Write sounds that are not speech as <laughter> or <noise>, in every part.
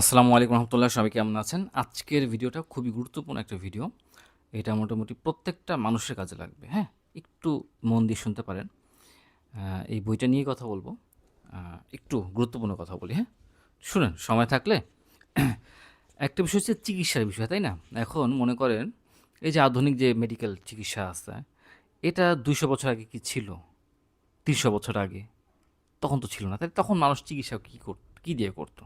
আসসালামু আলাইকুম রহমতুল্লাহ, সবাই কেমন আছেন? আজকের ভিডিওটা খুবই গুরুত্বপূর্ণ একটা ভিডিও। এটা মোটামুটি প্রত্যেকটা মানুষের কাজে লাগবে হ্যাঁ? একটু মন দিয়ে শুনতে পারেন। এই বইটা নিয়ে কথা বলব। একটু গুরুত্বপূর্ণ কথা বলি হ্যাঁ? শুনেন, সময় থাকলে। একটা বিষয় হচ্ছে চিকিৎসার বিষয়, তাই না? এখন মনে করেন, এই যে আধুনিক যে মেডিকেল চিকিৎসা আছে, এটা দুইশো বছর আগে কি ছিল? তিনশো বছর আগে? তখন তো ছিল না। তাই তখন মানুষ চিকিৎসা কী কর, কী দিয়ে করতো?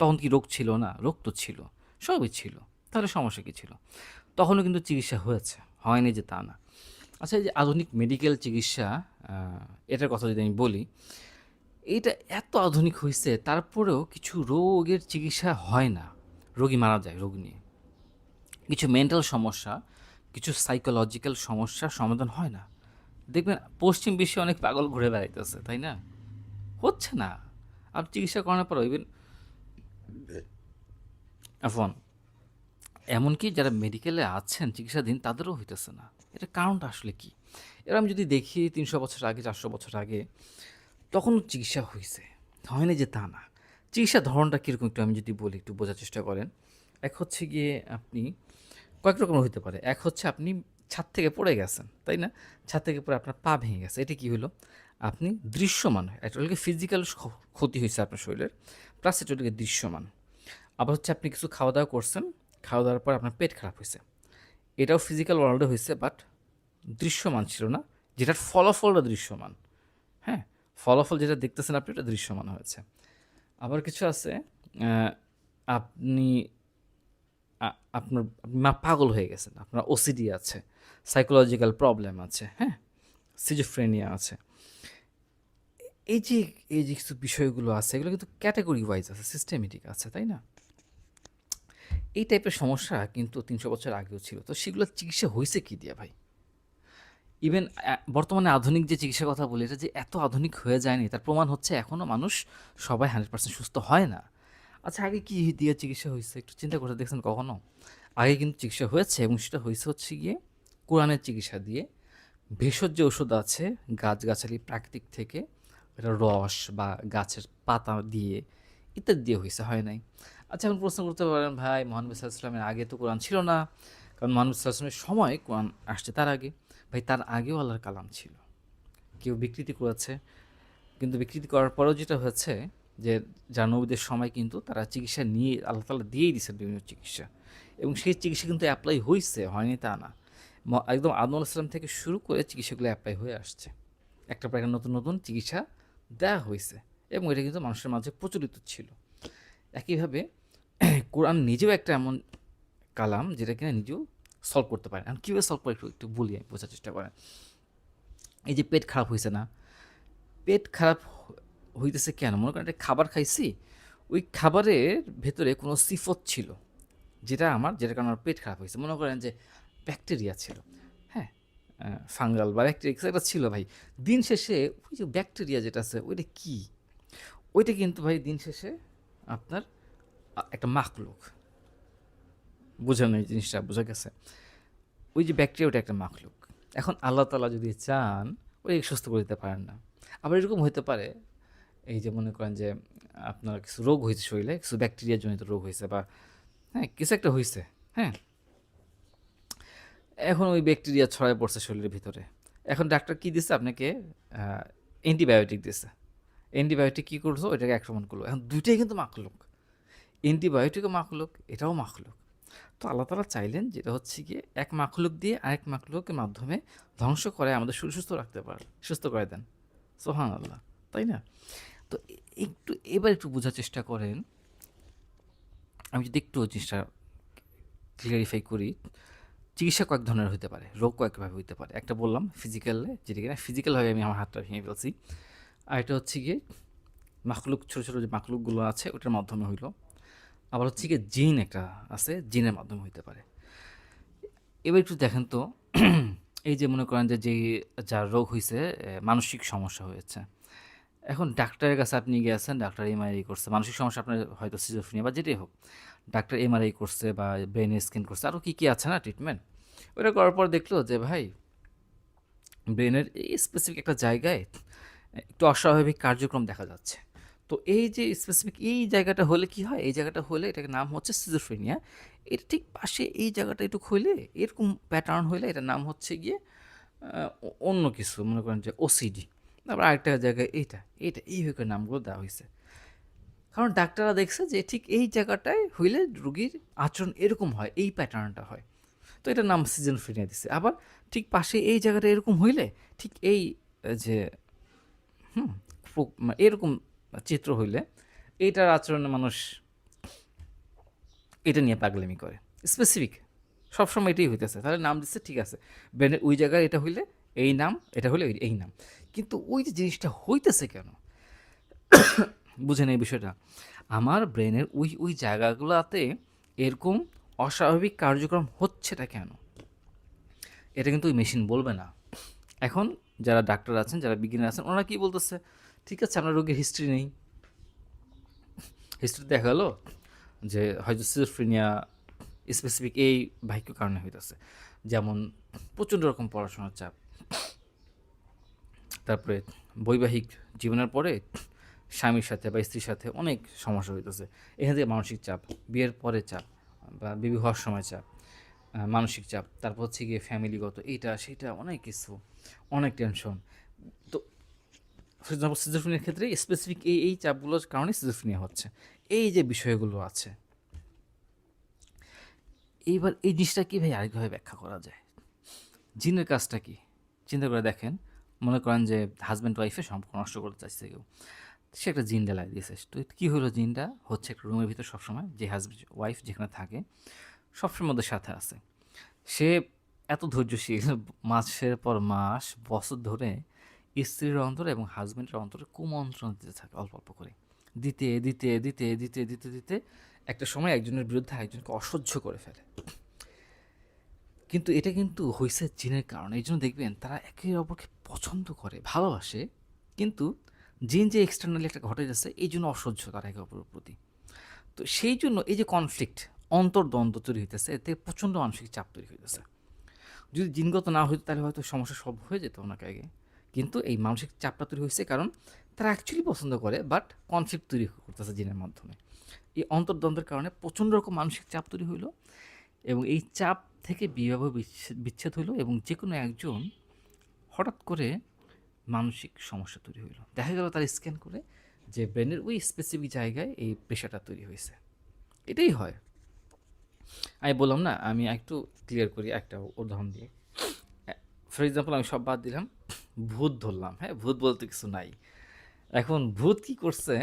তখন কি রোগ ছিল না? রোগ তো ছিল, সবই ছিল, তাহলে সমস্যা কী ছিল? তখনও কিন্তু চিকিৎসা হয়েছে, হয়নি যে তা না। আচ্ছা এই যে আধুনিক মেডিকেল চিকিৎসা এটার কথা যদি আমি বলি এটা এত আধুনিক হয়েছে তারপরেও কিছু রোগের চিকিৎসা হয় না, রোগী মারা যায় রোগ নিয়ে। কিছু মেন্টাল সমস্যা, কিছু সাইকোলজিক্যাল সমস্যার সমাধান হয় না। দেখবেন, পশ্চিম বিশ্বে অনেক পাগল ঘুরে বেড়াইতেছে, তাই না? হচ্ছে না। আপনি চিকিৎসা করানোর পর ইভেন আফন এমনকি যারা মেডিকেলে আছেন, চিকিৎসাধীন, তাদেরও হইতেছে না। এটা কারণটা আসলে কি? এবার আমি যদি দেখি তিনশো বছর আগে, চারশো বছর আগে তখনও চিকিৎসা হয়েছে হয়নি যে তা না। চিকিৎসা ধরনটা কীরকম একটু আমি যদি বলি, একটু বোঝার চেষ্টা করেন। এক হচ্ছে গিয়ে আপনি, কয়েক রকমের হতে পারে। এক হচ্ছে আপনি ছাদ থেকে পড়ে গেছেন, তাই না? ছাদ থেকে পড়ে আপনার পা ভেঙে গেছে। এটা কি হলো আপনি দৃশ্যমান একটা ফিজিক্যাল ক্ষতি হয়েছে আপনার শরীরের প্লাস এটা হলো দৃশ্যমান। আবার হচ্ছে আপনি কিছু খাওয়া দাওয়া করছেন খাওয়া দাওয়ার পর আপনার পেট খারাপ হয়েছে। এটাও ফিজিক্যাল ওয়ার্ল্ডে হয়েছে বাট দৃশ্যমান ছিল না, যেটার ফলাফলটা দৃশ্যমান। হ্যাঁ ফলাফল যেটা দেখতেছেন আপনি ওটা দৃশ্যমান হয়েছে। আবার কিছু আছে আপনি আপনার, আপনি মা পাগল হয়ে গেছেন, আপনার ওসিডি আছে সাইকোলজিক্যাল প্রবলেম আছে হ্যাঁ সিজোফ্রেনিয়া আছে। এই যে এই যে কিছু বিষয়গুলো আছে, এগুলো কিন্তু ক্যাটাগরি ওয়াইজ আছে সিস্টেমেটিক আছে, তাই না? এই টাইপের সমস্যা কিন্তু তিনশো বছর আগেও ছিল। তো সেগুলো চিকিৎসা হয়েছে কি দিয়ে ভাই? ইভেন বর্তমানে আধুনিক যে চিকিৎসার কথা বলি, এটা যে এত আধুনিক হয়ে যায়নি, তার প্রমাণ হচ্ছে এখনও মানুষ সবাই হান্ড্রেড পার্সেন্ট সুস্থ হয় না। আচ্ছা আগে কি দিয়ে চিকিৎসা হয়েছে? একটু চিন্তা করে দেখছেন কখনো? আগে কিন্তু চিকিৎসা হয়েছে এবং সেটা হয়েছে হচ্ছে গিয়ে কোরআনের চিকিৎসা দিয়ে ভেষজ যে ওষুধ আছে গাছগাছালি প্রাকৃতিক থেকে রস বা গাছের পাতা দিয়ে, ইত্যাদি দিয়ে হয়েছে হয় নাই? আচ্ছা এখন প্রশ্ন করতে পারেন, ভাই, মোহাম্মদ সাল্লামের আগে তো কোরআন ছিল না, কারণ মোহাম্মদ সাল্লামের সময় কোরআন আসছে তার আগে। ভাই, তার আগেও আল্লাহর কালাম ছিল। কেউ বিকৃতি করেছে, কিন্তু বিকৃতি করার পরেও যেটা হয়েছে, যে যারা নবীদের সময় কিন্তু তারা চিকিৎসা নিয়ে আল্লাহ তালা দিয়েই দিয়েছেন বিভিন্ন চিকিৎসা। এবং সেই চিকিৎসা কিন্তু অ্যাপ্লাই হয়েছে হয়নি তা না। একদম আদম আলাহিসাম থেকে শুরু করে চিকিৎসাগুলো অ্যাপ্লাই হয়ে আসছে। একটা পর একটা নতুন নতুন চিকিৎসা দেওয়া হয়েছে এবং এটা কিন্তু মানুষের মাঝে প্রচলিত ছিল। একইভাবে <clears throat> কোরআন নিজেও একটা এমন কালাম যেটা কিনা নিজেও সলভ করতে পারে। এখন কীভাবে সলভ করে একটু একটু বলি, আমি বোঝার চেষ্টা করেন। এই যে পেট খারাপ হয়েছে না, পেট খারাপ হইতেছে কেন? মনে করেন একটা খাবার খাইছি, ওই খাবারের ভেতরে কোনো সিফত ছিল, যেটা আমার যেটা কারণে আমার পেট খারাপ হয়েছে। মনে করেন যে ব্যাকটেরিয়া ছিল। ফাঙ্গাল বা ব্যাকটেরিয়া একটা ছিল ভাই। দিন শেষে ওই যে ব্যাকটেরিয়া যেটা আছে, ওইটা কী? ওইটা কিন্তু ভাই দিন শেষে আপনার একটা মাখলুক। বোঝানো এই জিনিসটা, বোঝা গেছে? ওই যে ব্যাকটেরিয়া ওটা একটা মাখলুক। এখন আল্লাহ তালা যদি চান, ওই সুস্থ করে দিতে পারেন না। আবার এরকম হতে পারে, এই যে মনে করেন যে আপনার কিছু রোগ হয়েছে শরীরে, কিছু ব্যাকটেরিয়া জনিত রোগ হয়েছে বা হ্যাঁ কিছু একটা হয়েছে হ্যাঁ? এখন ওই ব্যাকটেরিয়া ছড়ায় পড়ছে শরীরের ভিতরে। এখন ডাক্তার কী দিচ্ছে আপনাকে? অ্যান্টিবায়োটিক দিছে। অ্যান্টিবায়োটিক কী করছ? ওইটাকে আক্রমণ করল। এখন দুইটাই কিন্তু মাখলুক। অ্যান্টিবায়োটিকও মাখলুক, এটাও মাখলুক। তো আল্লাহ তালা চাইলেন যেটা হচ্ছে গিয়ে এক মাখলুক দিয়ে আরেক মাখলুকের মাধ্যমে ধ্বংস করে আমাদের শরীর সুস্থ রাখতে পারে, সুস্থ করে দেন। সোহান আল্লাহ তাই না? তো একটু, এবার একটু বোঝার চেষ্টা করেন। আমি যদি একটু জিনিসটা ক্লিয়ারিফাই করি। চিকিৎসা কয়েক ধরনের হতে পারে, রোগ কয়েকভাবে হতে পারে। একটা বললাম ফিজিক্যালে যেটা কিনা ফিজিক্যালভাবে আমি আমার হাতটা ভেঙে ফেলছি। আর এটা হচ্ছে গিয়ে মাকলুক ছোটো ছোটো যে মাকলুকগুলো আছে, ওটার মাধ্যমে হইল। আবার হচ্ছে গিয়ে জিন একটা আছে জিনের মাধ্যমে হইতে পারে। এবার একটু দেখেন তো, এই যে মনে করেন যে যেই যার রোগ হয়েছে মানসিক সমস্যা হয়েছে। এখন ডাক্তারের কাছে আপনি গিয়েছেন ডাক্তার এমআরআই করছে। মানসিক সমস্যা আপনার হয়তো সিজোফ্রেনিয়া বা যেটাই হোক, ডাক্তার এমআরআই করছে বা ব্রেন স্ক্যান করছে। আরও কী কী আছে না ট্রিটমেন্ট ওটা করার পর দেখল যে, ভাই, ব্রেনের এই স্পেসিফিক একটা জায়গায় একটু অস্বাভাবিক কার্যক্রম দেখা যাচ্ছে। তো এই যে স্পেসিফিক এই জায়গাটা হলে কি হয়? এই জায়গাটা হলে এটাকে নাম হচ্ছে সিজোফ্রেনিয়া এটা ঠিক পাশে এই জায়গাটা একটু হইলে এরকম প্যাটার্ন হইলে এটার নাম হচ্ছে গিয়ে অন্য কিছু। মনে করেন যে ওসিডি তারপর আরেকটা জায়গায় এইটা এইটা, এই এইভাবে নামগুলো দেওয়া হয়েছে। কারণ ডাক্তাররা দেখছে যে ঠিক এই জায়গাটায় হইলে রুগীর আচরণ এরকম হয়, এই প্যাটার্নটা হয়। তো এটার নাম সিজন ফ্রিনিয়া দিছে। আবার ঠিক পাশে এই জায়গাটা এরকম হইলে ঠিক এই যে, হুম ফো- মা- এরকম চিত্র হইলে এইটার আচরণে মানুষ এটা নিয়ে পাগলামি করে। স্পেসিফিক সবসময় এটাই হইতেছে। তাহলে নাম দিচ্ছে ঠিক আছে। ব্রেনের ওই জায়গায় এটা হইলে এই নাম, এটা ওই- এই নাম। কিন্তু ওই যে জিনিসটা হইতেছে কেন? <coughs> বুঝেন এই বিষয়টা। আমার ব্রেনের ওই ওই জায়গাগুলোতে এরকম অস্বাভাবিক কার্যক্রম হচ্ছেটা কেন? এটা কিন্তু ওই মেশিন বলবে না। এখন যারা ডাক্তার আছেন, যারা বিজ্ঞানী আছেন, ওনারা কি বলতেছে? ঠিক আছে আপনার রোগীর হিস্ট্রি নেই। হিস্ট্রি দেখা গেলো যে হয়তো সিজোফ্রেনিয়া স্পেসিফিক এই বাক্য কারণে হইতেছে। যেমন প্রচণ্ড রকম পড়াশোনার চাপ। তারপরে বৈবাহিক জীবনের পরে স্বামীর সাথে বা স্ত্রীর সাথে অনেক সমস্যা হইতেছে। এখান থেকে মানসিক চাপ, বিয়ের পরে চাপ। বা বেবি হওয়ার সময় চাপ মানসিক চাপ, তারপর হচ্ছে গিয়ে ফ্যামিলিগত এইটা, সেটা অনেক কিছু, অনেক টেনশন তো সিজোফ্রেনিয়ার ক্ষেত্রে স্পেসিফিক এই এই চাপগুলোর কারণে সিজোফ্রেনিয়া হচ্ছে। এই যে বিষয়গুলো আছে, এইবার এই জিনিসটা কি ভাই আরেকভাবে ব্যাখ্যা করা যায়? জিনের কাজটা কি? চিন্তা করে দেখেন, মনে করেন যে হাজব্যান্ড ওয়াইফে সম্পর্ক নষ্ট করতে চাইছে কেউ। সে একটা জিন ডেলাই দিয়েছে। তো কী হলো জিনটা? হচ্ছে একটা রুমের ভিতর সবসময় যে হাজব্যান্ড ওয়াইফ যেখানে থাকে সবসময় ওদের সাথে আছে। সে এত ধৈর্যশীল, মাসের পর মাস, বছর ধরে স্ত্রীর অন্তরে এবং হাজব্যান্ডের অন্তরে কুমন্ত্রণ দিতে থাকে অল্প অল্প করে। দিতে দিতে দিতে দিতে দিতে দিতে একটা সময় একজনের বিরুদ্ধে একজনকে অসহ্য করে ফেলে। কিন্তু এটা কিন্তু হয়েছে জিনের কারণে। এই জন্য দেখবেন তারা একে অপরকে পছন্দ করে, ভালোবাসে, কিন্তু জিন যে এক্সটার্নালি একটা ঘটে যাচ্ছে, এই জন্য অসহ্য তারা একে অপরের প্রতি। তো সেই জন্য এই যে কনফ্লিক্ট অন্তর্দ্বন্দ্ব তৈরি হইতেছে এতে প্রচণ্ড মানসিক চাপ তৈরি হইতেছে। যদি জিনগত না হইতো, তাহলে হয়তো সমস্যা সব হয়ে যেত ওনাকে আগে। কিন্তু এই মানসিক চাপটা তৈরি হয়েছে কারণ তারা অ্যাকচুয়ালি পছন্দ করে বাট কনফ্লিক্ট তৈরি করতেছে জিনের মাধ্যমে। এই অন্তর্দ্বন্দ্বের কারণে প্রচণ্ড রকম মানসিক চাপ তৈরি হইল এবং এই চাপ থেকে বিবাহ বিচ্ছেদ হইল এবং যে কোনো একজন হঠাৎ করে মানসিক সমস্যা তৈরি হইল। দেখা গেল তার স্ক্যান করে যে ব্রেনের ওই স্পেসিফিক জায়গায় এই পেশাটা তৈরি হয়েছে এটাই হয়। আমি বললাম, না, আমি একটু ক্লিয়ার করি একটা উদাহরণ দিয়ে। ফর এক্সাম্পল আমি সব বাদ দিলাম। ভূত ধরলাম হ্যাঁ ভূত বলতে কিছু নাই। এখন ভূত কি করছে?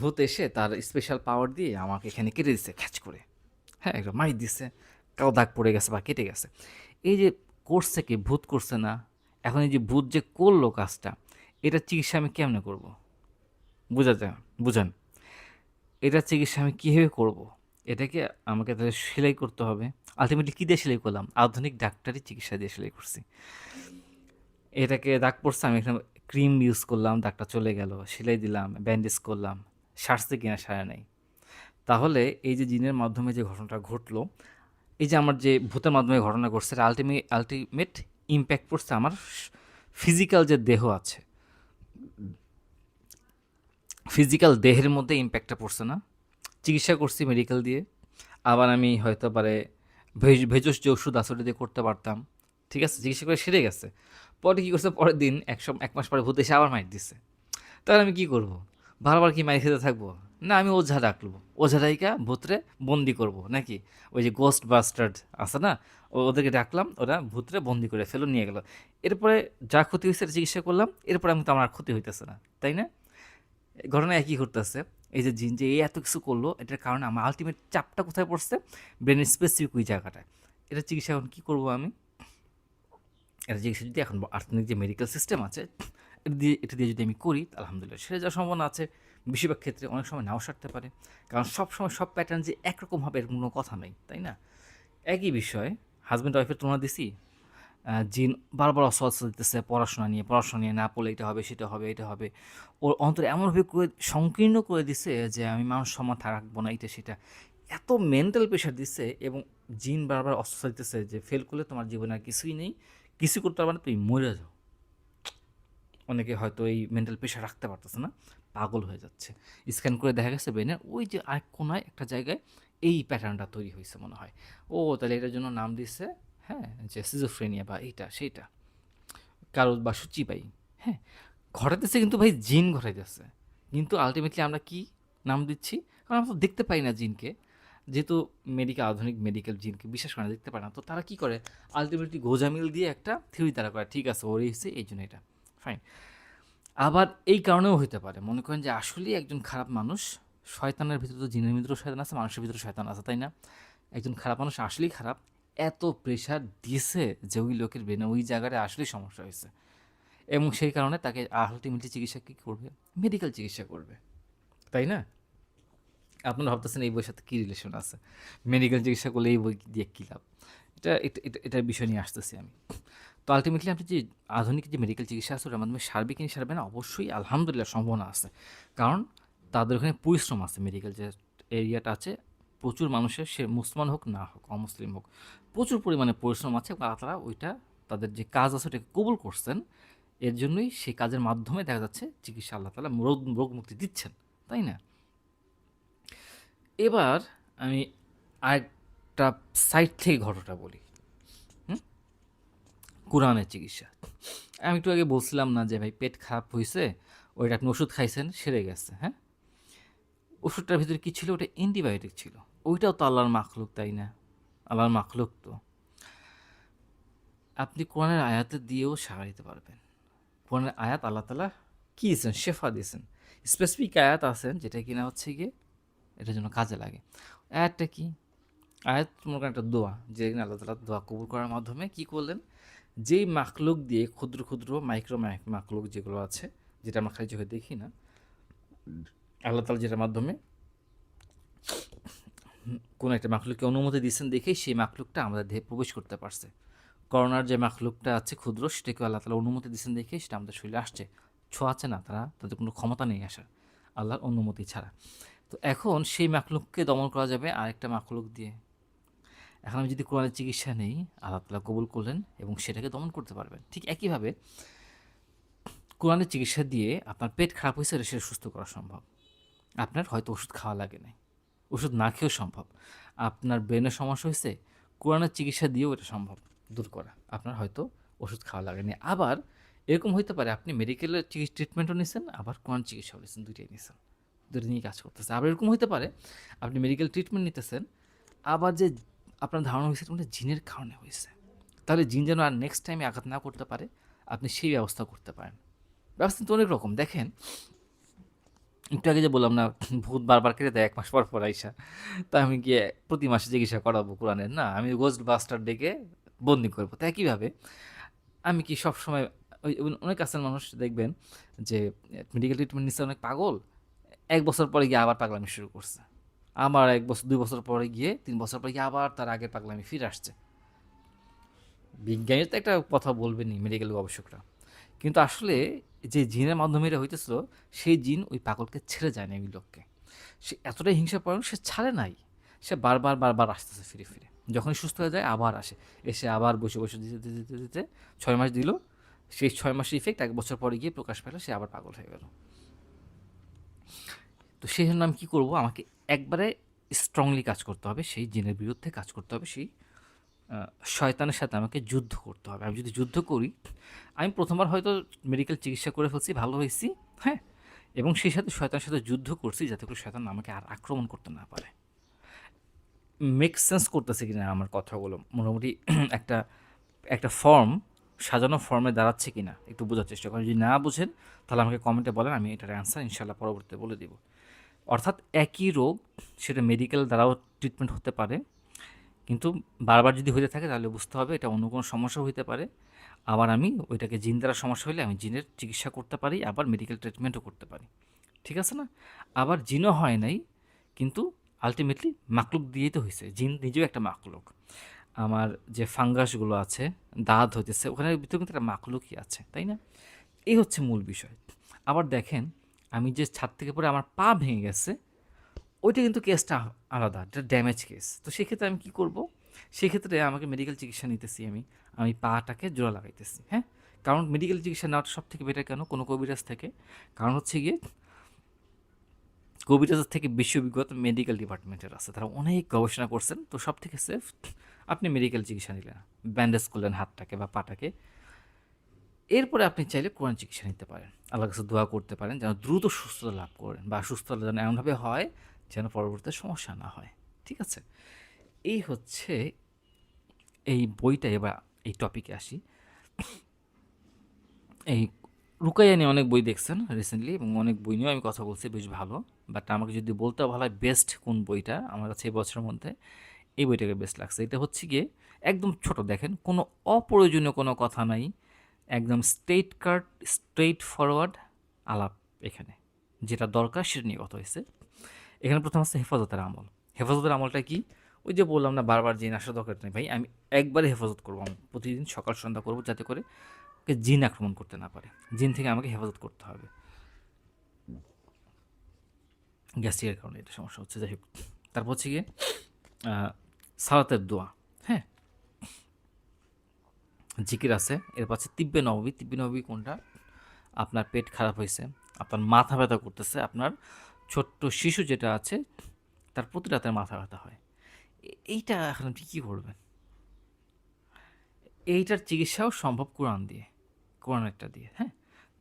ভূত এসে তার স্পেশাল পাওয়ার দিয়ে আমাকে এখানে কেটে দিচ্ছে খ্যাচ করে। হ্যাঁ একটা মাই দিচ্ছে কাউ দাগ পড়ে গেছে বা কেটে গেছে। এই যে করছে কি, ভূত করছে না? এখন এই যে ভূত যে করল কাজটা এটা চিকিৎসা আমি কেমনে করব? বোঝা যায় বুঝান? এটা চিকিৎসা আমি কীভাবে করব? এটাকে আমাকে তাহলে সেলাই করতে হবে। আলটিমেটলি কী দিয়ে সেলাই করলাম? আধুনিক ডাক্তারি চিকিৎসা দিয়ে সেলাই করছি। এটাকে দাগ পড়ছে, আমি এখানে ক্রিম ইউজ করলাম, দাগটা চলে গেল, সেলাই দিলাম ব্যান্ডেজ করলাম, সারছে কিনা সারা নেই। তাহলে এই যে জিনের মাধ্যমে যে ঘটনাটা ঘটলো, এই যে আমার যে ভূতের মাধ্যমে ঘটনা ঘটছে আলটিমেট আলটিমেট ইম্প্যাক্ট পড়ছে আমার ফিজিক্যাল যে দেহ আছে। ফিজিক্যাল দেহের মধ্যে ইম্প্যাক্টটা পড়ছে না। চিকিৎসা করছি মেডিকেল দিয়ে। আবার আমি হয়তো পারে ভেজ- ভেষজ যে ওষুধ আছে দিয়ে করতে পারতাম। ঠিক আছে, চিকিৎসা করে সেরে গেছে। পরে কী করছে? পরের দিন এক এক মাস পরে ভূত এসে আবার মাইট দিচ্ছে তাহলে আমি কী করব? বারবার কি মাইর খেতে থাকব? না, আমি ওঝা ডাকলবো ওঝা ডাইকা ভূতরে বন্দি করব, নাকি? ওই যে গোস্ট বাস্টার্ড আছে না ওদেরকে ডাকলাম, ওরা ভূতরে বন্দি করে ফেলো নিয়ে গেল। এরপরে যা ক্ষতি হয়েছে চিকিৎসা করলাম, এরপরে আমি তো আমার ক্ষতি হইতেছে না, তাই না? ঘটনা একই ঘটতেছে, এই যে জিন যে এই এত কিছু করল, এটার কারণে আমার আলটিমেট চাপটা কোথায় পড়ছে? ব্রেনের স্পেসিফিক ওই জায়গাটায়। এটা চিকিৎসা এখন কী করব আমি? এটা চিকিৎসা যদি এখন আধুনিক যে মেডিকেল সিস্টেম আছে দিয়ে, এটা দিয়ে যদি আমি করি আলহামদুলিল্লাহ সেটা যাওয়ার সম্ভাবনা আছে। বেশিরভাগ ক্ষেত্রে অনেক সময় নাও সারতে পারে। কারণ সব সময় সব প্যাটার্ন যে একরকম হবে এরকম কোনো কথা নেই, তাই না? একই বিষয় হাজব্যান্ড ওয়াইফের তুলনা দিছি জিন বারবার অসহস্র দিতেছে, পড়াশোনা নিয়ে পড়াশোনা নিয়ে, না পড়লে এটা হবে, সেটা হবে, এটা হবে। ওর অন্তরে এমনভাবে করে, সংকীর্ণ করে দিছে যে আমি মানুষ সমাজ রাখব না, এটা, সেটা। এত মেন্টাল প্রেশার দিচ্ছে এবং জিন বারবার অস্ত্র দিতেছে যে ফেল করলে তোমার জীবনে আর কিছুই নেই, কিছু করতে পারবে না, তুমি মরে যাও। অনেকে হয়তো এই মেন্টাল প্রেশার রাখতে পারতেছে না, পাগল হয়ে যাচ্ছে। স্ক্যান করে দেখা গেছে ব্রেনের ওই যে আরেক কোনায় একটা জায়গায় এই প্যাটার্নটা তৈরি হয়েছে মনে হয়। ও তাহলে এটার জন্য নাম দিচ্ছে হ্যাঁ যে সিজোফ্রেনিয়া বা এইটা, সেইটা। কারও বা সূচিবাই হ্যাঁ। ঘটাতেছে কিন্তু ভাই জিন ঘটাইতেছে। কিন্তু আলটিমেটলি আমরা কি নাম দিচ্ছি? কারণ আমরা তো দেখতে পাই না জিনকে যেহেতু মেডিকেল আধুনিক মেডিকেল জিনকে বিশ্বাস করে না, দেখতে পারে না। তো তারা কি করে? আলটিমেটলি গোজামিল দিয়ে একটা থিওরি তারা করে, ঠিক আছে, ওরই হচ্ছে এই জন্য এটা। ফাইন আবার এই কারণেও হতে পারে। মনে করেন যে আসলেই একজন খারাপ মানুষ শয়তানের ভিতরে তো জিনের ভিতরেও শয়তান আছে, মানুষের ভিতরে শয়তান আছে, তাই না? একজন খারাপ মানুষ আসলেই খারাপ, এত প্রেশার দিয়েছে যে ওই লোকের ব্রেনে ওই জায়গায় আসলেই সমস্যা হয়েছে। এবং সেই কারণে তাকে আলটিমেটলি চিকিৎসা কী করবে? মেডিকেল চিকিৎসা করবে। তাই না? আপনারা ভাবতেছেন এই বইয়ের সাথে কী রিলেশন আছে? মেডিকেল চিকিৎসা করলে এই বই দিয়ে কী লাভ? এটা, এটা- এটার বিষয় নিয়ে আসতেছি আমি। তো আলটিমেটলি আপনি যে আধুনিক যে মেডিকেল চিকিৎসা আছে, ওটার মাধ্যমে সার্বিক কিনে সারবে না অবশ্যই আলহামদুলিল্লাহ সম্ভাবনা আছে। কারণ তাদের ওখানে পরিশ্রম আছে মেডিকেল যে এরিয়াটা আছে, প্রচুর মানুষের, সে মুসলমান হোক না হোক, অমুসলিম হোক, প্রচুর পরিমাণে পরিশ্রম আছে তারা ওইটা, তাদের যে কাজ আছে ওটাকে কবুল করছেন, এর জন্যই সেই কাজের মাধ্যমে দেখা যাচ্ছে চিকিৎসা আল্লাহ তালা রোগ রোগ মুক্তি দিচ্ছেন, তাই না? এবার আমি আরেকটা সাইড থেকে ঘটনাটা বলি। কোরআনের চিকিৎসা। আমি একটু আগে বলছিলাম না যে ভাই পেট খারাপ হয়েছে ওইটা আপনি ওষুধ খাইছেন, সেরে গেছে হ্যাঁ? ওষুধটার ভিতরে কী ছিল? ওটা অ্যান্টিবায়োটিক ছিল। ওইটাও তো আল্লাহর মাখলুক, তাই না? আল্লাহর মাখলুক তো। আপনি কোরআনের আয়াতে দিয়েও সারা দিতে পারবেন। কোরআনের আয়াত আল্লাহ তালা কী দিয়েছেন? শেফা দিয়েছেন। স্পেসিফিক আয়াত আছেন যেটা কিনা হচ্ছে গিয়ে এটার জন্য কাজে লাগে। আয়াতটা কি? আয়াত মনে করেন একটা দোয়া, যে আল্লাহ তালা দোয়া কবুল করার মাধ্যমে কি করলেন? যেই মাকলুক দিয়ে ক্ষুদ্র ক্ষুদ্র মাইক্রো মাকলুক যেগুলো আছে, যেটা আমরা খালি চোখে দেখি না, আল্লাহ তালা যেটার মাধ্যমে কোনো একটা মাকলুককে অনুমতি দিচ্ছেন দেখেই সেই মাকলুকটা আমাদের দেহে প্রবেশ করতে পারছে। করোনার যে মাকলুকটা আছে ক্ষুদ্র, সেটাকে আল্লাহ তালা অনুমতি দিচ্ছেন দেখে সেটা আমাদের শরীরে আসছে। ছোঁয়াচ্ছে না তারা, তাদের কোনো ক্ষমতা নেই আসার, আল্লাহর অনুমতি ছাড়া। তো এখন সেই মাকলুককে দমন করা যাবে আরেকটা মাকলুক দিয়ে। এখন আমি যদি কোরআনের চিকিৎসা নেই, আল্লাহ তালা কবুল করলেন এবং সেটাকে দমন করতে পারবেন। ঠিক একইভাবে কোরআনের চিকিৎসা দিয়ে আপনার পেট খারাপ হয়েছে সেটা সুস্থ করা সম্ভব। আপনার হয়তো ওষুধ খাওয়া লাগে নাই। ওষুধ না খেয়েও সম্ভব। আপনার ব্রেনের সমস্যা হয়েছে, কোরআনের চিকিৎসা দিয়েও এটা সম্ভব দূর করা। আপনার হয়তো ওষুধ খাওয়া লাগেনি আবার এরকম হইতে পারে, আপনি মেডিকেলের চিকিৎসা ট্রিটমেন্টও নিয়েছেন আবার কোরআন চিকিৎসাও নিয়েছেন দুইটাই নিয়েছেন দুটো নিয়ে কাজ করতেছে আবার এরকম হইতে পারে, আপনি মেডিকেল ট্রিটমেন্ট নিতেছেন, আবার যে আপনার ধারণা হয়েছে এটা জিনের কারণে হয়েছে। তাহলে জিন যেন আর নেক্সট টাইমে আঘাত না করতে পারে, আপনি সেই ব্যবস্থা করতে পারেন। ব্যবস্থা তো অনেক রকম। দেখেন, একটু আগে যে বললাম না, ভূত বারবার কেটে দেয়, এক মাস পর পর আইসা। তা আমি গিয়ে প্রতি মাসে চিকিৎসা করাবো কোরআনের। না, আমি গোস্ট বাস্টার ডেকে বন্দি করব। তাই কীভাবে আমি কি সব সময় ওই অনেক আছেন মানুষ দেখবেন যে মেডিকেল ট্রিটমেন্ট নিচ্ছে অনেক পাগল, এক বছর পরে গিয়ে আবার পাগলামি শুরু করছে। আমার এক বছর, দুই বছর পরে গিয়ে, তিন বছর পরে গিয়ে আবার তার আগের পাগলামি ফিরে আসছে। বিজ্ঞানীর তো একটা কথা বলবেনই মেডিকেল গবেষকরা। কিন্তু আসলে যে জিনের মাধ্যমে এটা হইতেছিল, সেই জিন ওই পাগলকে ছেড়ে যায় না ওই লোককে। সে এতটাই হিংসা পড়ে সে ছাড়ে নাই। সে বারবার বারবার আসতেছে ফিরে ফিরে। যখনই সুস্থ হয়ে যায়, আবার আসে। এসে আবার বসে বসে, দিতে দিতে দিতে দিতে, ছয় মাস দিল। সেই ছয় মাসের ইফেক্ট এক বছর পরে গিয়ে প্রকাশ পেল, সে আবার পাগল হয়ে গেল। তো সেই জন্য আমি কী করব? আমাকে একবারে স্ট্রংলি কাজ করতে হবে, সেই জিনের বিরুদ্ধে কাজ করতে হবে, সেই শয়তানের সাথে আমাকে যুদ্ধ করতে হবে। আমি যদি যুদ্ধ করি, আমি প্রথমবার হয়তো মেডিকেল চিকিৎসা করে ফেলছি, ভালো হয়েছি হ্যাঁ? এবং সেই সাথে শয়তানের সাথে যুদ্ধ করছি যাতে করে শয়তান আমাকে আর আক্রমণ করতে না পারে। মেক সেন্স করতেছে কিনা আমার কথাগুলো? মোটামুটি <clears throat> একটা একটা ফর্ম সাজানো ফর্মে দাঁড়াচ্ছে কিনা? একটু বোঝার চেষ্টা করেন যদি না বুঝেন, তাহলে আমাকে কমেন্টে বলেন, আমি এটার অ্যান্সার ইনশাল্লাহ পরবর্তীতে বলে দিব। অর্থাৎ একই রোগ সেটা মেডিকেল দ্বারাও ট্রিটমেন্ট হতে পারে। কিন্তু বারবার যদি হতে থাকে তাহলে বুঝতে হবে এটা অন্য কোনো সমস্যা হতে পারে। আবার আমি ওইটাকে জিন দ্বারা সমস্যা হলে আমি জিনের চিকিৎসা করতে পারি, আবার মেডিকেল ট্রিটমেন্টও করতে পারি। ঠিক আছে না? আবার জিনও হয় নাই, কিন্তু আলটিমেটলি মাকলুক দিয়েই তো হয়েছে জিন নিজেও একটা মাকলুক। আমার যে ফাঙ্গাসগুলো আছে, দাঁত হইতেছে ওখানে ভিতরে কিন্তু একটা মাকলুকই আছে, তাই না? এই হচ্ছে মূল বিষয়। আবার দেখেন আমি যে ছাদ থেকে পরে আমার পা ভেঙে গেছে, ওইটা কিন্তু কেসটা আলাদা, এটা ড্যামেজ কেস তো সেক্ষেত্রে আমি কী করব? সেক্ষেত্রে আমাকে মেডিকেল চিকিৎসা নিতেছি আমি আমি পাটাকে জোড়া লাগাইতেছি হ্যাঁ? কারণ মেডিকেল চিকিৎসা নেওয়াটা সব থেকে বেটার কেন? কোনো কবিরাজ থেকে। কারণ হচ্ছে গিয়ে, কবিরাজের থেকে বেশি অভিজ্ঞতা মেডিকেল ডিপার্টমেন্টের আছে। তারা অনেক গবেষণা করছেন। তো সব থেকে সেফ আপনি মেডিকেল চিকিৎসা নিলেন ব্যান্ডেজ করলেন হাতটাকে বা পাটাকে। এরপরে আপনি চাইলে কোরআন চিকিৎসা নিতে পারেন। আল্লাহ কাছে দোয়া করতে পারেন, যেন দ্রুত সুস্থতা লাভ করেন বা সুস্থতা যেন এমনভাবে হয় যেন পরবর্তীতে সমস্যা না হয়। ঠিক আছে? এই হচ্ছে এই বইটা, এবার এই টপিকে আসি। এই রুকাইয়া নিয়ে অনেক বই দেখছেন রিসেন্টলি এবং অনেক বই নিয়েও আমি কথা বলছি, বেশ ভালো। বাট আমাকে যদি বলতে ভালো হয় বেস্ট কোন বইটা, আমার কাছে এই বছরের মধ্যে এই বইটাকে বেস্ট লাগছে। এটা হচ্ছে গিয়ে একদম ছোট, দেখেন, কোনো অপ্রয়োজনীয় কোনো কথা নাই। একদম স্ট্রেট কার্ড স্ট্রেট ফরওয়ার্ড আলাপ এখানে। যেটা দরকার সেটা নিয়ে কথা হয়েছে। এখানে প্রথম হচ্ছে হেফাজতের আমল। হেফাজতের আমলটা কি? ওই যে বললাম না, বারবার জিন আসার দরকার নেই। ভাই, আমি একবারে হেফাজত করব। আমি প্রতিদিন সকাল সন্ধ্যা করব যাতে করে জিন আক্রমণ করতে না পারে। জিন থেকে আমাকে হেফাজত করতে হবে। গ্যাস্ট্রিকের কারণে এটা সমস্যা হচ্ছে। যাই হোক, তারপর হচ্ছে গিয়ে সালাতের দোয়া। হ্যাঁ জিকির আছে। এর পাশে তিব্বে নবী তিব্বে নবী কোনটা? আপনার পেট খারাপ হয়েছে, আপনার মাথা ব্যথা করতেছে, আপনার ছোট্ট শিশু যেটা আছে, তার প্রতি রাতের মাথা ব্যথা হয়। এইটা এখন আপনি কী করবেন? এইটার চিকিৎসাও সম্ভব কোরআন দিয়ে কোরআন একটা দিয়ে হ্যাঁ?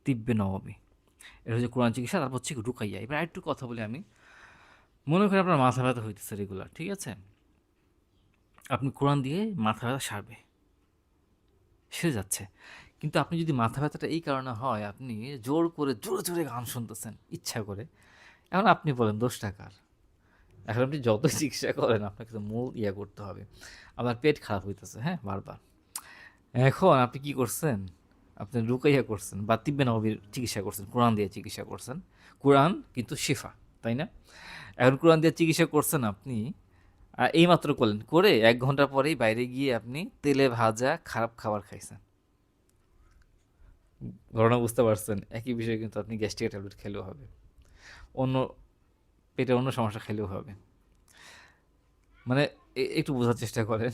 তিব্বে নবমী। এটা হচ্ছে কোরআন চিকিৎসা, তারপর হচ্ছে রুকাইয়া। এবার আরেকটু কথা বলি আমি। মনে করি আপনার মাথা ব্যথা হইতেছে রেগুলার ঠিক আছে? আপনি কোরআন দিয়ে মাথা ব্যথা সারবে। সেরে যাচ্ছে। কিন্তু আপনি যদি মাথা ব্যথাটা এই কারণে হয়, আপনি জোর করে, জোরে জোরে গান শুনতেছেন, ইচ্ছা করে, এখন আপনি বলেন দোষ টাকার এখন আপনি যত <laughs> চিকিৎসা করেন, আপনাকে তো মূল ইয়ে করতে হবে। আপনার পেট খারাপ হইতেছে হ্যাঁ বারবার। এখন আপনি কি করছেন? আপনি রুকাইয়া করছেন বা তিব্বে নবীর চিকিৎসা করছেন, কোরআন দিয়ে চিকিৎসা করছেন। কোরআন কিন্তু শিফা, তাই না? এখন কোরআন দিয়ে চিকিৎসা করছেন আপনি এইমাত্র করলেন, করে এক ঘণ্টা পরেই বাইরে গিয়ে আপনি তেলে ভাজা খারাপ খাবার খাইছেন। ঘটনা বুঝতে পারছেন, একই বিষয়ে কিন্তু আপনি গ্যাস্ট্রিক ট্যাবলেট খেলেও হবে। অন্য পেটে অন্য সমস্যা খেলেও হবে। মানে একটু বোঝার চেষ্টা করেন।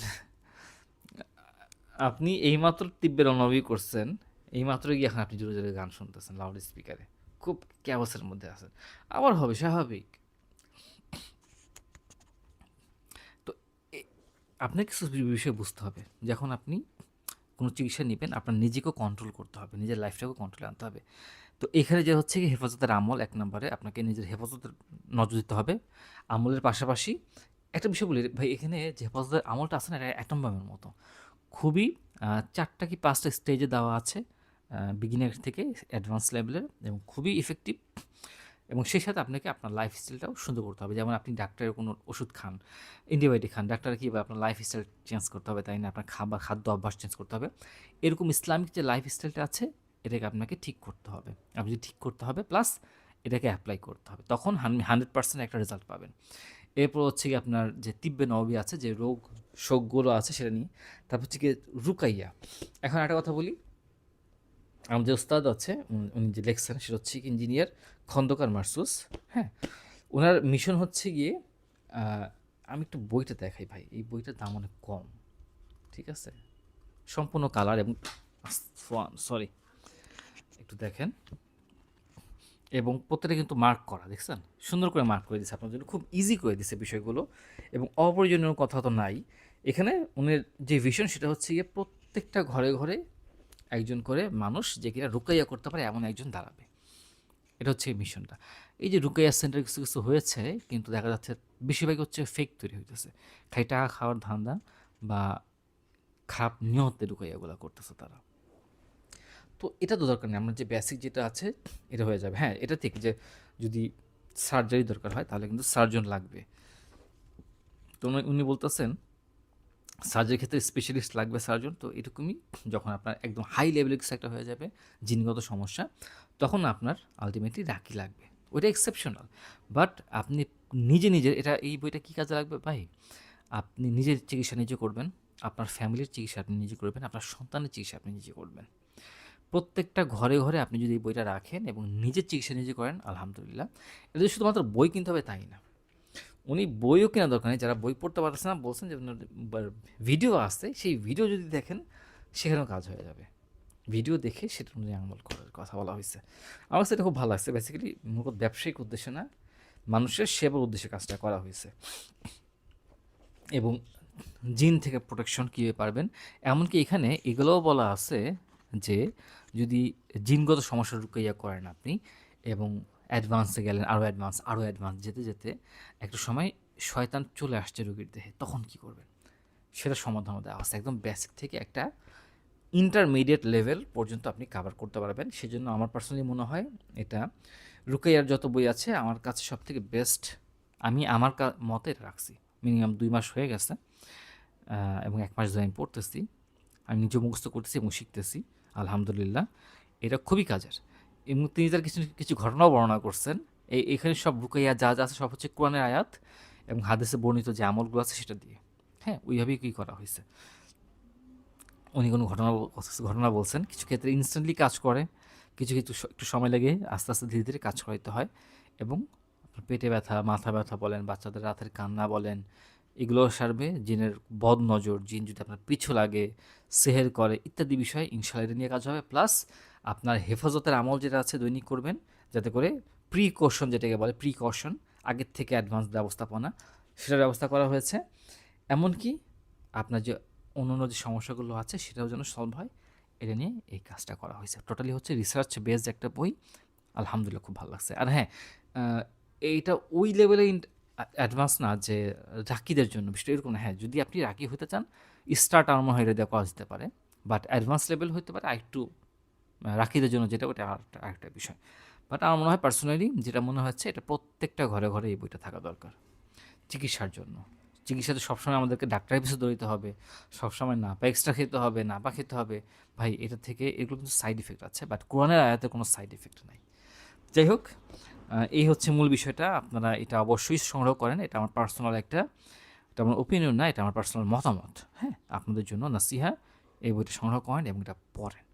আপনি এইমাত্র তিব্বের অনবী করছেন, এইমাত্র গিয়ে এখন আপনি জোরে জোরে গান শুনতেছেন লাউড স্পিকারে খুব ক্যাবসের মধ্যে আছেন। আবার হবে, স্বাভাবিক তো এ- আপনাকে কিছু বিষয় বুঝতে হবে। যখন আপনি কোনো চিকিৎসা নেবেন, আপনার নিজেকেও কন্ট্রোল করতে হবে, নিজের লাইফটাকেও কন্ট্রোলে আনতে হবে। তো এখানে যে হচ্ছে হেফাজতের আমল এক নম্বরে আপনাকে নিজের হেফাজতের নজর দিতে হবে। আমলের পাশাপাশি একটা বিষয় বলি, ভাই, এখানে যে হেফাজতের আমলটা আছে না, এটা অ্যাটম বামের মতো। খুবই চারটা কি পাঁচটা স্টেজে দেওয়া আছে বিগিনার থেকে অ্যাডভান্স লেভেলের এবং খুবই ইফেক্টিভ এবং সেই সাথে আপনাকে আপনার লাইফ স্টাইলটাও সুন্দর করতে হবে। যেমন আপনি ডাক্তারের কোনো ওষুধ খান অ্যান্টিবায়োটিক খান, ডাক্তার কীভাবে আপনার লাইফ স্টাইল চেঞ্জ করতে হবে, তাই না? আপনার খাবার খাদ্য অভ্যাস চেঞ্জ করতে হবে। এরকম ইসলামিক যে লাইফ স্টাইলটা আছে, এটাকে আপনাকে ঠিক করতে হবে। আপনি ঠিক করতে হবে প্লাস এটাকে অ্যাপ্লাই করতে হবে। তখন হান্ড্রেড পার্সেন্ট একটা রেজাল্ট পাবেন। এরপর হচ্ছে কি আপনার যে তিব্বে নবী আছে, যে রোগ, শোকগুলো আছে সেটা নিয়ে। তারপর হচ্ছে কি রুকাইয়া। এখন একটা কথা বলি। আমার যে ওস্তাদ আছে, উনি- উনি যে লেখছেন সেটা হচ্ছে ইঞ্জিনিয়ার খন্দকার মার্সুস। হ্যাঁ ওনার মিশন হচ্ছে গিয়ে আমি একটু বইটা দেখাই ভাই, এই বইটার দাম অনেক কম, ঠিক আছে? সম্পূর্ণ কালার এবং সরি একটু দেখেন। এবং প্রত্যেকটা কিন্তু মার্ক করা, দেখছেন? সুন্দর করে মার্ক করে দিচ্ছে আপনার জন্য, খুব ইজি করে দিচ্ছে বিষয়গুলো। এবং অপ্রয়োজনীয় কথা তো নাই। এখানে উনের যে ভিশন সেটা হচ্ছে গিয়ে প্রত্যেকটা ঘরে ঘরে একজন করে মানুষ যে কিনা রুকাইয়া করতে পারে, এমন একজন দাঁড়াবে। এটা হচ্ছে এই মিশনটা। এই যে রুকাইয়া সেন্টার কিছু কিছু হয়েছে, কিন্তু দেখা যাচ্ছে বেশিরভাগই হচ্ছে ফেক তৈরি হইতেছে। খাই টাকা খাওয়ার ধান্দা বা খারাপ নিয়তে রুকাইয়াগুলো করতেছে তারা। তো এটা তো দরকার নেই, আমরা যে বেসিক যেটা আছে, এটা হয়ে যাবে। হ্যাঁ এটা ঠিক যে যদি সার্জারি দরকার হয়, তাহলে কিন্তু সার্জন লাগবে। তো উনি বলতেছেন সার্জারির ক্ষেত্রে স্পেশালিস্ট লাগবে সার্জন তো এরকমই যখন আপনার একদম হাই লেভেলের কিছু একটা হয়ে যাবে, জিনগত সমস্যা, তখন আপনার আলটিমেটলি রাখি লাগবে। ওইটা এক্সেপশনাল বাট আপনি নিজে নিজের এটা এই বইটা কী কাজে লাগবে ভাই? আপনি নিজের চিকিৎসা নিজে করবেন, আপনার ফ্যামিলির চিকিৎসা আপনি নিজে করবেন, আপনার সন্তানের চিকিৎসা আপনি নিজে করবেন। প্রত্যেকটা ঘরে ঘরে আপনি যদি এই বইটা রাখেন এবং নিজের চিকিৎসা নিজে করেন, আলহামদুলিল্লাহ। এটা শুধুমাত্র বই কিনতে হবে তাই না। উনি বইও কেনা দরকার নেই। যারা বই পড়তে পারছে না, বলছেন যে ভিডিও আসছে, সেই ভিডিও যদি দেখেন, সেখানেও কাজ হয়ে যাবে। ভিডিও দেখে সেটা অনুযায়ী আমল করার কথা বলা হয়েছে। আমার এটা খুব ভালো লাগছে। বেসিক্যালি মূলত ব্যবসায়িক উদ্দেশ্যে না, মানুষের সেবার উদ্দেশ্যে কাজটা করা হয়েছে। এবং জিন থেকে প্রোটেকশন কীভাবে পারবেন? এমনকি এখানে এগুলোও বলা আছে যে, যদি জিনগত সমস্যা রুকাইয়া করেন আপনি, এবং অ্যাডভান্সে গেলেন আরও অ্যাডভান্স আরও অ্যাডভান্স যেতে যেতে একটা সময় শয়তান চলে আসছে রুগীর দেহে। তখন কি করবেন? সেটা সমাধানও দেওয়া আছে। একদম বেসিক থেকে একটা ইন্টারমিডিয়েট লেভেল পর্যন্ত আপনি কাভার করতে পারবেন। সেজন্য আমার পার্সোনালি মনে হয় এটা রুকাইয়ার যত বই আছে, আমার কাছে সব থেকে বেস্ট আমি আমার মতে রাখছি। মিনিমাম দুই মাস হয়ে গেছে এবং এক মাস ধরে আমি পড়তেছি। আমি নিজে মুখস্থ করতেছি এবং শিখতেছি। আলহামদুলিল্লাহ। এটা খুবই কাজের। এবং তিনি তার কিছু কিছু ঘটনাও বর্ণনা করছেন। এই, এখানে সব রুকাইয়া যা যা আছে সব হচ্ছে কোরআনের আয়াত এবং হাদিসে বর্ণিত যে আমলগুলো আছে সেটা দিয়ে। হ্যাঁ ওইভাবেই কী করা হয়েছে। উনি কোনো ঘটনা ঘটনা বলছেন। কিছু ক্ষেত্রে ইনস্ট্যান্টলি কাজ করে। কিছু কিছু একটু সময় লাগে, আস্তে আস্তে ধীরে ধীরে কাজ করাইতে হয় এবং পেটে ব্যথা, মাথা ব্যথা বলেন, বাচ্চাদের রাতের কান্না বলেন এগুলো সারবে। জিনের বদ নজর জিন যদি আপনার পিছু লাগে, সেহের করে ইত্যাদি বিষয়ে ইনশাল্লাহ নিয়ে কাজ হবে। প্লাস আপনার হেফাজতের আমল যেটা আছে দৈনিক করবেন যাতে করে প্রিকশন যেটাকে বলে প্রিকশন আগের থেকে অ্যাডভান্স ব্যবস্থাপনা সেটার ব্যবস্থা করা হয়েছে। এমনকি আপনার যে অন্য অন্য যে সমস্যাগুলো আছে সেটাও যেন সলভ হয় এটা নিয়ে এই কাজটা করা হয়েছে। টোটালি হচ্ছে রিসার্চ বেসড একটা বই আলহামদুলিল্লাহ খুব ভালো লাগছে। আর হ্যাঁ এইটা ওই লেভেলে অ্যাডভান্স না যে রাকিদের জন্য বিষয়টা এরকম হ্যাঁ যদি আপনি রাকি হতে চান স্টার্ট আমার হয় দেওয়া করা যেতে পারে বাট অ্যাডভান্স লেভেল হতে পারে আরেকটু আহ, রাকিদের জন্য যেটা, ওটা আরেকটা আরেকটা বিষয়। বাট আমার মনে হয় পার্সোনালি যেটা মনে হচ্ছে, এটা প্রত্যেকটা ঘরে ঘরে এই বইটা থাকা দরকার। চিকিৎসার জন্য। চিকিৎসাতে সবসময় আমাদেরকে ডাক্তারের পিছু দৌড়িতে হবে। সবসময় না পা এক্সট্রা খেতে হবে, না পা খেতে হবে। ভাই, এটা থেকে এগুলো কিন্তু সাইড ইফেক্ট আছে বাট কোরআনের আয়াতে কোনো সাইড ইফেক্ট নাই। যাই হোক এই হচ্ছে মূল বিষয়টা। আপনারা এটা অবশ্যই সংগ্রহ করেন। এটা আমার পার্সোনাল একটা, এটা আমার ওপিনিয়ন না, এটা আমার পার্সোনাল মতামত। হ্যাঁ আপনাদের জন্য নাসিহা এই বইটা সংগ্রহ করেন এবং এটা পড়েন।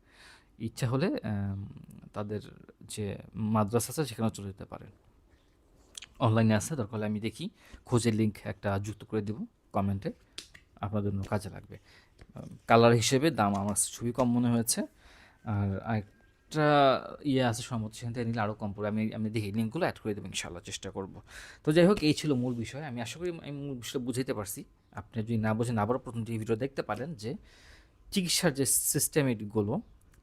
ইচ্ছা হলে তাদের যে মাদ্রাসা আছে সেখানেও চলে যেতে পারেন। অনলাইনে আছে, দরকার হলে আমি দেখি। খোঁজের লিঙ্ক একটা যুক্ত করে দেব কমেন্টে আপনাদের জন্য কাজে লাগবে। কালার হিসেবে দাম আমার খুবই কম মনে হয়েছে। আর একটা ইয়ে আছে সম্মত সেখান থেকে নিলে আরও কম পড়বে। আমি আমি দেখি লিঙ্কগুলো অ্যাড করে দেবো ইনশাল্লাহ চেষ্টা করব। তো যাই হোক, এই ছিল মূল বিষয়। আমি আশা করি আমি মূল বিষয়টা বুঝাইতে পারছি। আপনি যদি না বোঝেন, আবারও প্রথম যে ভিডিও দেখতে পারেন যে চিকিৎসার যে সিস্টেমগুলো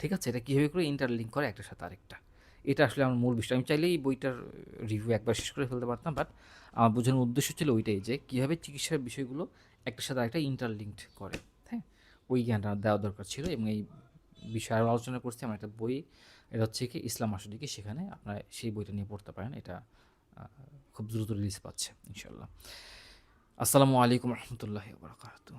ঠিক আছে, এটা কীভাবে করে ইন্টারলিঙ্ক করে একটার সাথে আরেকটা? এটা আসলে আমার মূল বিষয়। আমি চাইলে এই বইটার রিভিউ একবার শেষ করে ফেলতে পারতাম বাট আমার বোঝানোর উদ্দেশ্য ছিল ওইটাই যে, কীভাবে চিকিৎসার বিষয়গুলো একটার সাথে আরেকটা ইন্টারলিঙ্কড করে হ্যাঁ? ওই জ্ঞানটা দেওয়া দরকার ছিল এবং এই বিষয়ে আরও আলোচনা করছি। আমার একটা বই, এটা হচ্ছে কি ইসলাম মাসুদিকে সেখানে আপনারা সেই বইটা নিয়ে পড়তে পারেন। এটা খুব দ্রুত রিলিজ পাচ্ছে ইনশাল্লাহ আসসালামু আলাইকুম রহমতুল্লাহ বারকাতুহ।